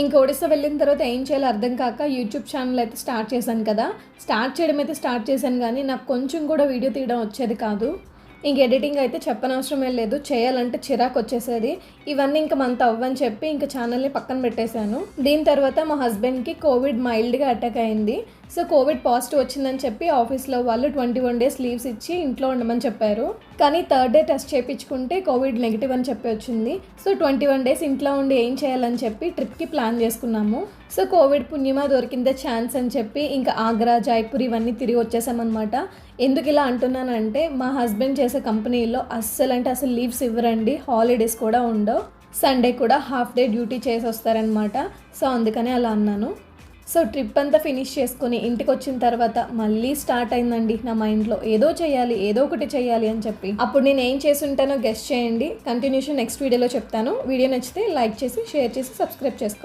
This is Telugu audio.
ఇంక ఒడిస్సా వెళ్ళిన తర్వాత ఏం చేయాలో అర్థం కాక యూట్యూబ్ ఛానల్ అయితే స్టార్ట్ చేశాను కదా. స్టార్ట్ చేయడం అయితే స్టార్ట్ చేశాను కానీ నాకు కొంచెం కూడా వీడియో తీయడం వచ్చేది కాదు. ఇంక ఎడిటింగ్ అయితే చెప్పనవసరమే లేదు. చేయాలంటే చిరాకు వచ్చేసేది. ఇవన్నీ ఇంకా మంత్ అవ్వని చెప్పి ఇంకా ఛానల్ని పక్కన పెట్టేశాను. దీని తర్వాత మా హస్బెండ్కి కోవిడ్ మైల్డ్గా అటాక్ అయింది. సో కోవిడ్ పాజిటివ్ వచ్చిందని చెప్పి ఆఫీస్లో వాళ్ళు ట్వంటీ వన్ డేస్ లీవ్స్ ఇచ్చి ఇంట్లో ఉండమని చెప్పారు. కానీ థర్డ్ డే టెస్ట్ చేయించుకుంటే కోవిడ్ నెగిటివ్ అని చెప్పి వచ్చింది. సో ట్వంటీ వన్ డేస్ ఇంట్లో ఉండి ఏం చేయాలని చెప్పి ట్రిప్కి ప్లాన్ చేసుకున్నాము. సో కోవిడ్ పుణ్యమా దొరికిందే ఛాన్స్ అని చెప్పి ఇంకా ఆగ్రా జైపూర్ ఇవన్నీ తిరిగి వచ్చేసామన్నమాట. ఎందుకు ఇలా అంటున్నానంటే మా హస్బెండ్ చేసే కంపెనీలో అస్సలు అంటే అసలు లీవ్స్ ఇవ్వరండి. హాలిడేస్ కూడా ఉండవు. సండే కూడా హాఫ్ డే డ్యూటీ చేసి వస్తారనమాట సో అందుకనే అలా అన్నాను. సో ట్రిప్ అంతా ఫినిష్ చేసుకుని ఇంటికి వచ్చిన తర్వాత మళ్ళీ స్టార్ట్ అయిందండి నా మైండ్లో. ఏదో చేయాలి ఏదో ఒకటి చేయాలి అని చెప్పి. అప్పుడు నేను ఏం చేసి ఉంటానో గెస్ట్ చేయండి. కంటిన్యూషన్ నెక్స్ట్ వీడియోలో చెప్తాను. వీడియో నచ్చితే లైక్ చేసి షేర్ చేసి సబ్స్క్రైబ్ చేసుకోండి.